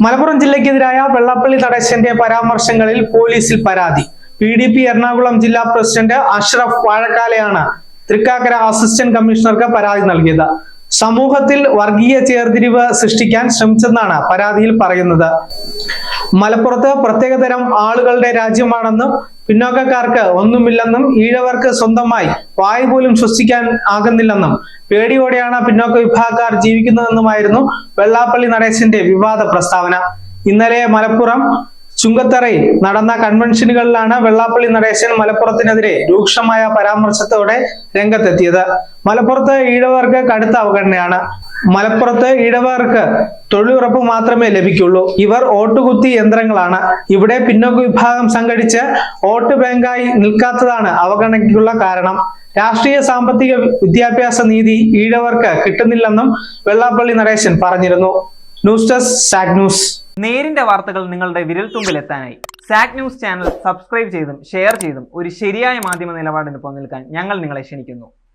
മലപ്പുറം ജില്ലയ്ക്കെതിരായ വെള്ളാപ്പള്ളി തടേശന്റെ പരാമർശങ്ങളിൽ പോലീസിൽ പരാതി. P D P Ernakulam ജില്ലാ പ്രസിഡന്റ് അഷ്റഫ് വാഴക്കാലയാണ് തൃക്കാക്കര അസിസ്റ്റന്റ് കമ്മീഷണർക്ക് പരാതി നൽകിയത്. സമൂഹത്തിൽ വർഗീയ ചേർതിരിവ് സൃഷ്ടിക്കാൻ ശ്രമിച്ചെന്നാണ് പരാതിയിൽ പറയുന്നത്. മലപ്പുറത്ത് പ്രത്യേകതരം ആളുകളുടെ രാജ്യമാണെന്നും പിന്നോക്കക്കാർക്ക് ഒന്നുമില്ലെന്നും ഈഴവർക്ക് സ്വന്തമായി വായു പോലും ശ്വസിക്കാൻ ആകുന്നില്ലെന്നും പേടിയോടെയാണ് പിന്നോക്ക വിഭാഗക്കാർ ജീവിക്കുന്നതെന്നുമായിരുന്നു വെള്ളാപ്പള്ളി നടേശന്റെ വിവാദ പ്രസ്താവന. ഇന്നലെ മലപ്പുറം ചുങ്കത്തറയിൽ നടന്ന കൺവെൻഷനുകളിലാണ് വെള്ളാപ്പള്ളി നടേശൻ മലപ്പുറത്തിനെതിരെ രൂക്ഷമായ പരാമർശത്തോടെ രംഗത്തെത്തിയത്. മലപ്പുറത്ത് ഈഴവർക്ക് കടുത്ത അവഗണനയാണ്. മലപ്പുറത്ത് ഇടവർക്ക് തൊഴിലുറപ്പ് മാത്രമേ ലഭിക്കുള്ളൂ. ഇവർ ഓട്ടുകുത്തി യന്ത്രങ്ങളാണ്. ഇവിടെ പിന്നോക്ക വിഭാഗം സംഘടിച്ച് വോട്ട് ബാങ്കായി നിൽക്കാത്തതാണ് അവഗണനയ്ക്കുള്ള കാരണം. രാഷ്ട്രീയ സാമ്പത്തിക വിദ്യാഭ്യാസ നീതി ഈഴവർക്ക് കിട്ടുന്നില്ലെന്നും വെള്ളാപ്പള്ളി നരേശൻ പറഞ്ഞിരുന്നു. ന്യൂസ് ഡെസ്ക് സാഗ് ന്യൂസ്. നേരിന്റെ വാർത്തകൾ നിങ്ങളുടെ വിരൽത്തുമ്പിൽ എത്താനായി സാക് ന്യൂസ് ചാനൽ സബ്സ്ക്രൈബ് ചെയ്തും ഷെയർ ചെയ്തും ഒരു ശരിയായ മാധ്യമ നിലപാടിന് നിൽക്കാൻ ഞങ്ങൾ നിങ്ങളെ ക്ഷണിക്കുന്നു.